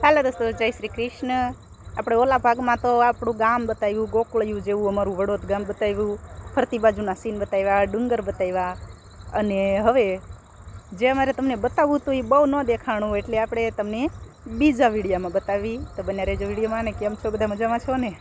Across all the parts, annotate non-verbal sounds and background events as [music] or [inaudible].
હાલો દોસ્તો, જય શ્રી કૃષ્ણ. આપણે ઓલા ભાગમાં તો આપણું ગામ બતાવ્યું, ગોકળિયું જેવું, અમારું વડોદ ગામ બતાવ્યું, ફરતી બાજુના સીન બતાવ્યા, ડુંગર બતાવ્યા. અને હવે જે અમારે તમને બતાવવું હતું એ બહુ ન દેખાણું એટલે આપણે તમને બીજા વિડીયામાં બતાવી. તો બને રહેજો વિડીયોમાં ને કેમ છો, બધા મજામાં છો ને?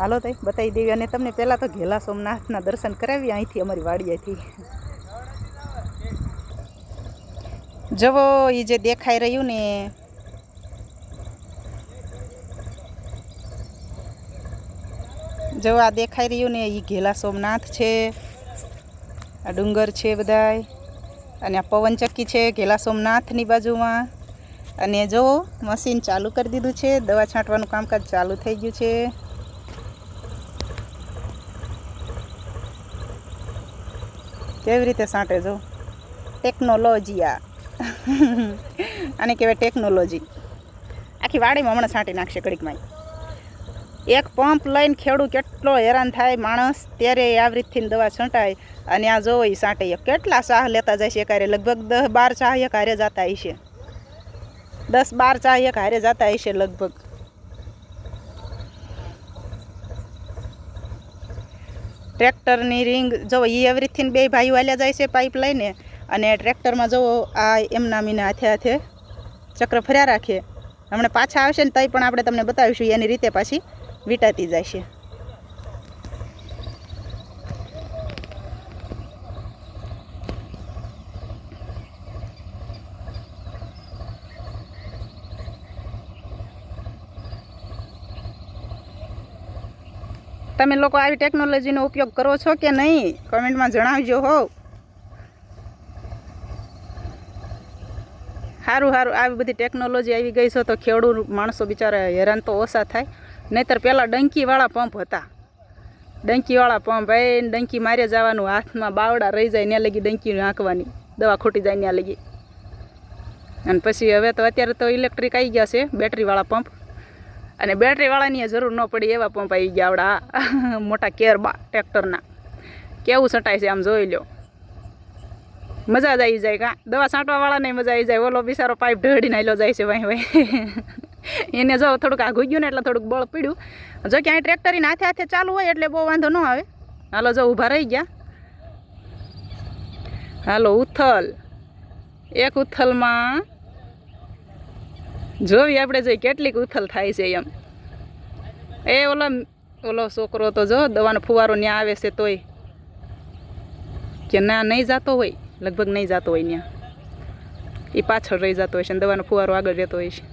હાલો તઈ, બતાવી દેવી. અને તમને પહેલાં તો ઘેલા સોમનાથના દર્શન કરાવી અહીંથી અમારી વાડીએથી. જવો એ જે દેખાઈ રહ્યું ને જો આ દેખાઈ રહ્યું ને એ ઘેલા સોમનાથ છે, આ ડુંગર છે બધાય, અને આ પવનચક્કી છે ઘેલા સોમનાથની બાજુમાં. અને જો મશીન ચાલુ કરી દીધું છે, દવા છાંટવાનું કામકાજ ચાલુ થઈ ગયું છે. કેવી રીતે છાંટે જો? ટેકનોલોજી આ. આને કહેવાય ટેકનોલોજી. આખી વાડીમાં હમણાં છાંટી નાખશે કડીકમાં એક પંપ લઈને ખેડૂત કેટલો હેરાન થાય માણસ, ત્યારે આવી રીતથી દવા છંટાય. અને આ જોવો એ સાંટે કેટલા ચાહ લેતા જાય છે કારે લગભગ દસ બાર ચાહ એક હારે જતા હશે દસ બાર ચાહ એક હારે જતા હશે લગભગ. ટ્રેક્ટરની રિંગ જો એ એવરીથીન બે ભાઈઓ હાલ્યા જાય છે પાઇપ લઈને. અને ટ્રેક્ટરમાં જુઓ આ એમના મીને હાથે હાથે ચક્ર ફર્યા રાખીએ હમણાં પાછા આવશે ને તઈ પણ આપણે તમને બતાવીશું એની રીતે પાછી. વીટાતી છે તમે લોકો આવી ટેકનોલોજીનો ઉપયોગ કરો છો કે નહીં? કમેન્ટમાં જણાવજો હોવ સારું સારું આવી બધી ટેકનોલોજી આવી ગઈ છે તો ખેડૂત માણસો બિચારા હેરાન તો ઓછા થાય. નહીતર પહેલાં ડંકીવાળા પંપ હતા. ડંકીવાળા પંપ એ ડંકી મારે જવાનું, હાથમાં બાવડા રહી જાય ત્યાં લગી ડંકી હાંકવાની, દવા ખૂટી જાય ત્યાં લગી. અને પછી હવે તો અત્યારે તો ઇલેક્ટ્રિક આવી ગયા છે બેટરીવાળા પંપ. અને બેટરીવાળાની જરૂર ન પડી એવા પંપ આવી ગયા આવડા મોટા કેરબા ટ્રેક્ટરના. કેવું છટાય છે આમ જોઈ લો મજા જ આવી જાય કાં. દવા છાંટવાવાળાને મજા આવી જાય. ઓલો બિચારો પાઇપ ઢળીને આવેલો જાય છે ભાઈ ભાઈ [laughs] એને જો થોડુંક આઘું ગયું ને એટલે થોડુંક બળ પડ્યું. જો ક્યાંય ટ્રેક્ટરીને હાથે હાથે ચાલુ હોય એટલે બહુ વાંધો ન આવે. હાલો, જો ઊભા રહી ગયા. હાલો, ઉથલ. એક ઉથલમાં જોવી આપણે જોઈ કેટલીક ઉથલ થાય છે એમ. એ ઓલો ઓલો છોકરો તો જો દવાનો ફુવારો ત્યાં આવે છે તોય. કે ના, નહીં જતો હોય. લગભગ નહીં જતો હોય ત્યાં એ પાછળ રહી જતો હોય છે અને દવાનો ફુવારો આગળ રહેતો હોય છે.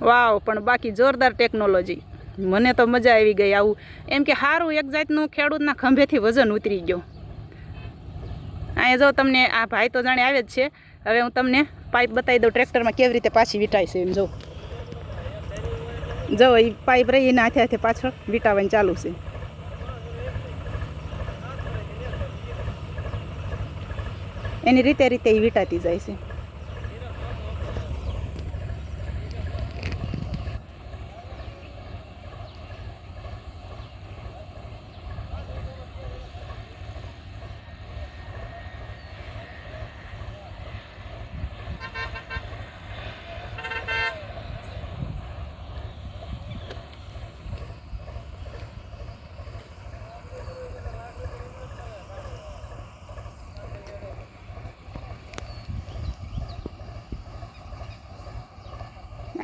વાવ, પણ બાકી જોરદાર ટેકનોલોજી મને તો મજા આવી ગઈ આવું. એમ કે સારું એક જાતનું ખેડૂતના ખંભેથી વજન ઉતરી ગયો. અહીંયા જો તમને, આ ભાઈ તો જાણે આવે જ છે. હવે હું તમને પાઇપ બતાવી દઉં, ટ્રેક્ટરમાં કેવી રીતે પાછી વીટાય છે એમ જો. જો એ પાઇપ રહી, એના હાથે હાથે પાછળ વીટાવાની ચાલુ છે. એની રીતે રીતે એ વીટાતી જાય છે.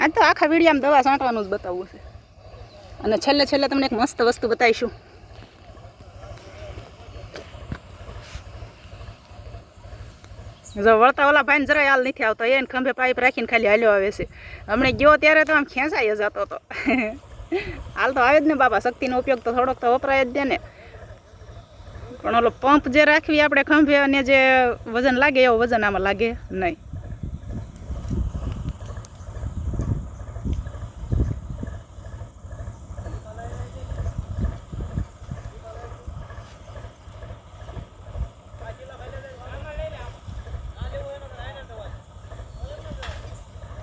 આ તો આખા વિડીયામાં દવા છાંટવાનું જ બતાવવું છે. અને છેલ્લે છેલ્લે તમને એક મસ્ત વસ્તુ બતાવીશું. જો વળતા ઓલા ભાઈને જરાય હાલ નથી આવતો, એને ખંભે પાઇપ રાખીને ખાલી હાલ્યો આવે છે. હમણાં ગયો ત્યારે તો આમ ખેંચાઈ જતો હતો [laughs] હાલ તો આવે જ ને બાપા, શક્તિનો ઉપયોગ તો થોડોક તો વપરાય જ દે ને પણ ઓલો પંપ જે રાખવી આપણે ખંભે અને જે વજન લાગે, એવો વજન આમાં લાગે નહીં.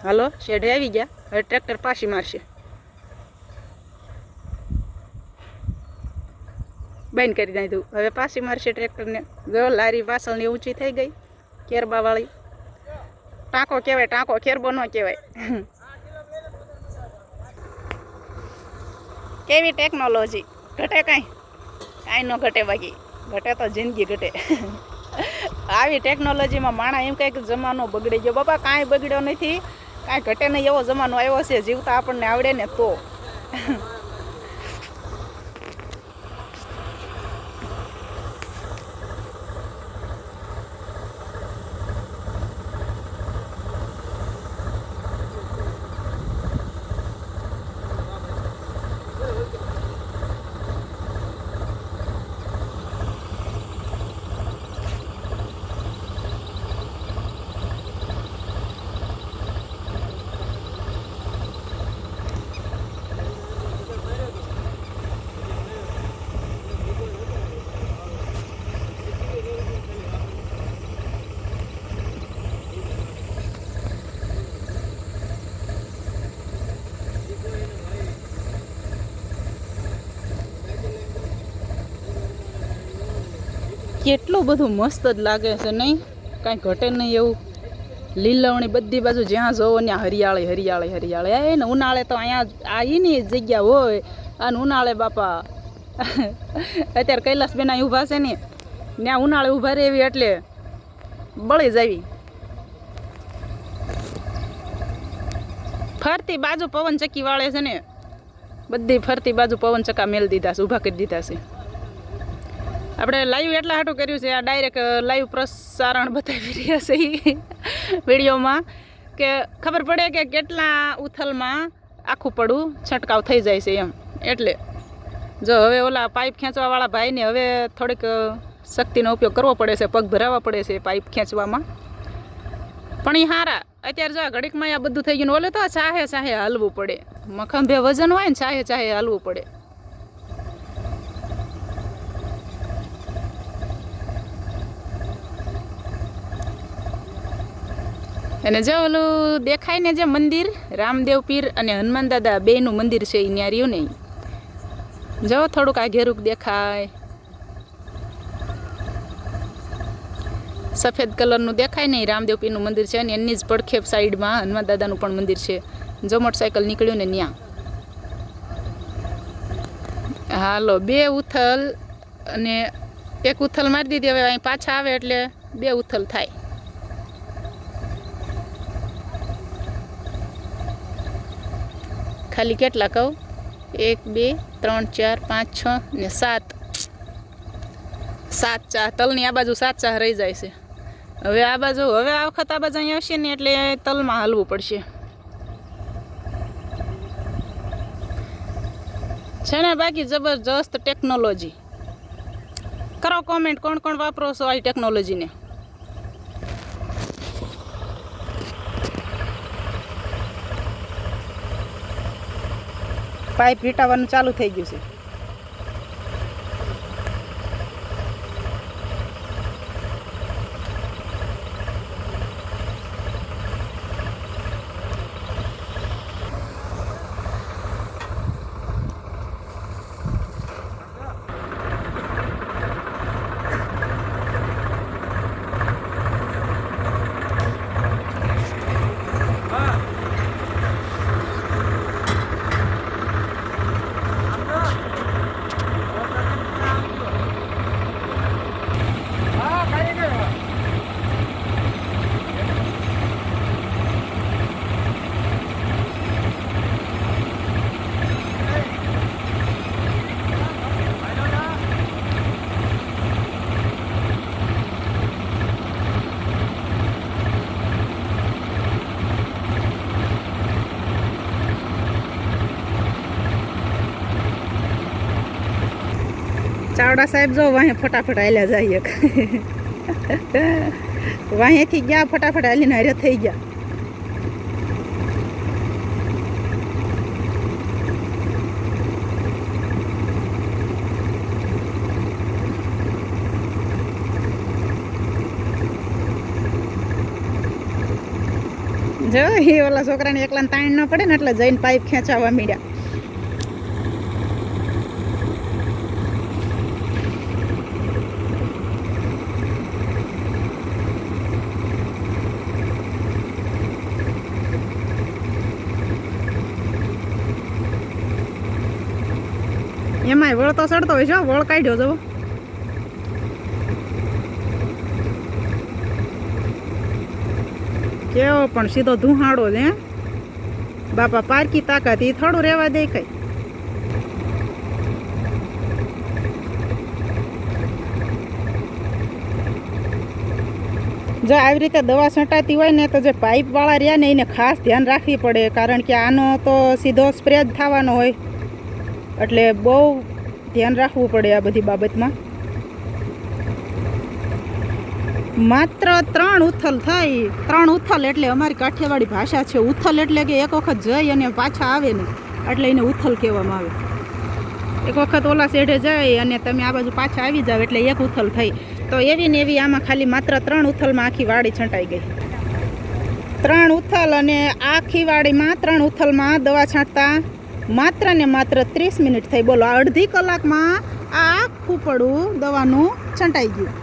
હાલો, શેઢે આવી ગયા. હવે ટ્રેક્ટર પાછી મારશે. બંધ કરી નાખ્યું હવે પાછી મારશે ટ્રેક્ટરને. જો લારી પાછળની ઊંચી થઈ ગઈ, કેરબાવાળી. ટાંકો કહેવાય, ટાંકો કેરબો ન કહેવાય. કેવી ટેકનોલોજી? ઘટે કાંઈ? કાંઈ ન ઘટે બાકી. ઘટે તો જિંદગી ઘટે. આવી ટેકનોલોજીમાં માણા એમ કહે જમાનો બગડી ગયો. બાપા, કાંઈ બગડ્યો નથી. કાંઈ ઘટે નહીં એવો જમાનો આવ્યો છે જીવતા આપણને આવડે ને તો. કેટલું બધું મસ્ત જ લાગે છે, નહીં? કાંઈ ઘટે નહીં એવું. લીલવણી બધી બાજુ જ્યાં જોવો ત્યાં હરિયાળી હરિયાળી હરિયાળી. એ ને ઉનાળે તો અહીંયા આ એની જગ્યા હોય. અને ઉનાળે બાપા. [laughs] અત્યારે કૈલાસબેન અહીં ઊભા છે ને, ત્યાં ઉનાળે ઊભા રહેવી એટલે બળી જાવી ફરતી બાજુ પવન ચક્કી વાળે છે ને, બધી ફરતી બાજુ પવન ચક્કા મેલ દીધા છે, ઊભા કરી દીધા છે. આપણે લાઈવ એટલા હાટું કર્યું છે, આ ડાયરેક્ટ લાઈવ પ્રસારણ બતાવી રહ્યા છે ઈ વિડીયોમાં કે ખબર પડે કે કેટલા ઉથલમાં આખું પડું છંટકાવ થઈ જાય છે એમ. એટલે જો હવે ઓલા પાઇપ ખેંચવાવાળા ભાઈને હવે થોડીક શક્તિનો ઉપયોગ કરવો પડે છે, પગ ભરાવવા પડે છે પાઇપ ખેંચવામાં. પણ એ હારા. અત્યારે જો આ ઘડીકમાં આ બધું થઈ ગયું ઓલે તો ચાહે ચાહે હાલવું પડે. મખંભે વજન હોય ને ચાહે ચાહે હાલવું પડે. અને જો ઓલું દેખાય ને જે મંદિર, રામદેવ પીર અને હનુમાન દાદા બેનું મંદિર છે એ ત્યાં રહ્યું નહીં. જો થોડુંક આ ઘેરુક દેખાય. સફેદ કલરનું દેખાય નહીં રામદેવ પીરનું મંદિર છે અને એની જ પડખેપ સાઈડમાં હનુમાન દાદાનું પણ મંદિર છે. જો મોટરસાયકલ નીકળ્યું ને ત્યાં હાલો, બે ઉથલ અને એક ઉથલ મારી દીધી, હવે અહીં પાછા આવે એટલે બે ઉથલ થાય. ખાલી કેટલા કહું? એક, બે, ત્રણ, ચાર, પાંચ, છ ને સાત. સાત ચા. તલની આ બાજુ સાત ચા રહી જાય છે. હવે આ બાજુ, હવે આ વખત આ બાજુ અહીંયા આવશે ને એટલે તલમાં હાલવું પડશે. છે ને બાકી જબરજસ્ત ટેકનોલોજી કરો કોમેન્ટ કોણ કોણ વાપરો છો આ ટેકનોલોજીને પાઇપ વીંટાવાનું ચાલુ થઈ ગયું છે. ચાવડા સાહેબ જો વાહે ફટાફટ હાલ્યા જાય એક. વાહેથી ગયા, ફટાફટ હાલીને હારે થઈ ગયા. જો એ ઓલા છોકરાને એકલાને તાણ ન પડે ને એટલે જઈને પાઇપ ખેંચાવા મીડ્યા. એમાંય વળ તો સડતો હોય છે વળ કાઢ્યો જવો કેવો પણ સીધો ધુહાડો છે બાપા પારકી તાકાત એ થોડું રહેવા દે કઈ. જો આવી રીતે દવા છંટાતી હોય ને તો જે પાઇપવાળા રહ્યા ને એને ખાસ ધ્યાન રાખવી પડે, કારણ કે આનો તો સીધો સ્પ્રે જ થવાનો હોય. એટલે બહુ ધ્યાન રાખવું પડે આ બધી બાબતમાં. માત્ર ત્રણ ઉથલ થાય, ત્રણ ઉથલ એટલે અમારી કાઠિયાવાડી ભાષા છે. ઉથલ એટલે કે એક વખત જઈ અને પાછા આવે ને, એટલે એને ઉથલ કહેવામાં આવે. એક વખત ઓલા શેઢે જાય અને તમે આ બાજુ પાછા આવી જાવ એટલે એક ઉથલ થઈ. તો એવી ને એવી આમાં ખાલી માત્ર ત્રણ ઉથલમાં આખી વાડી છંટાઈ ગઈ. ત્રણ ઉથલ અને આખી વાડીમાં ત્રણ ઉથલમાં દવા છાંટતા માત્ર ને માત્ર ત્રીસ મિનિટ થઈ. બોલો અડધી કલાકમાં આ આખું દવાનું છંટાઈ ગયું.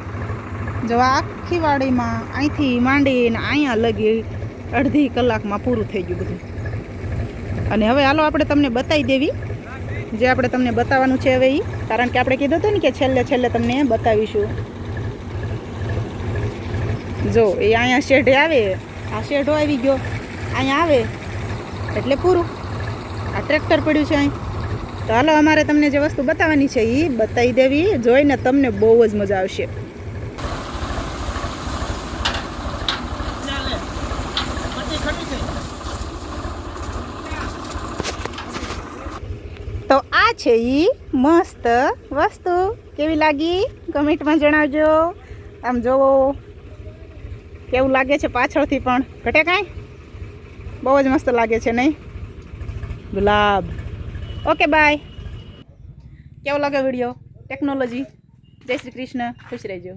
જો આખી વાડીમાં અહીંથી માંડીને અહીંયા લગી અડધી કલાકમાં પૂરું થઈ ગયું બધું. અને હવે હાલો આપણે તમને બતાવી દેવી. જે આપણે તમને બતાવવાનું છે હવે એ કારણ કે આપણે કીધું હતું ને કે છેલ્લે છેલ્લે તમને બતાવીશું. જો, એ અહીંયા શેઢે આવે. આ શેઢો આવી ગયો. અહીંયા આવે. એટલે પૂરું. ટ્રેક્ટર પડ્યું છે અહીં. તો હાલો, અમારે તમને જે વસ્તુ બતાવવાની છે એ બતાવી દેવી. જોઈને તમને બહુ જ મજા આવશે. તો આ છે ઈ મસ્ત વસ્તુ. કેવી લાગી? કમેન્ટમાં જણાવજો. આમ જોવો. કેવું લાગે છે પાછળથી પણ? ઘટે કાંઈ? બહુ જ મસ્ત લાગે છે, નહીં? ગુલાબ. ઓકે બાય કેવો લાગે વીડિયો ટેકનોલોજી જય શ્રી કૃષ્ણ. ખુશ રહેજો.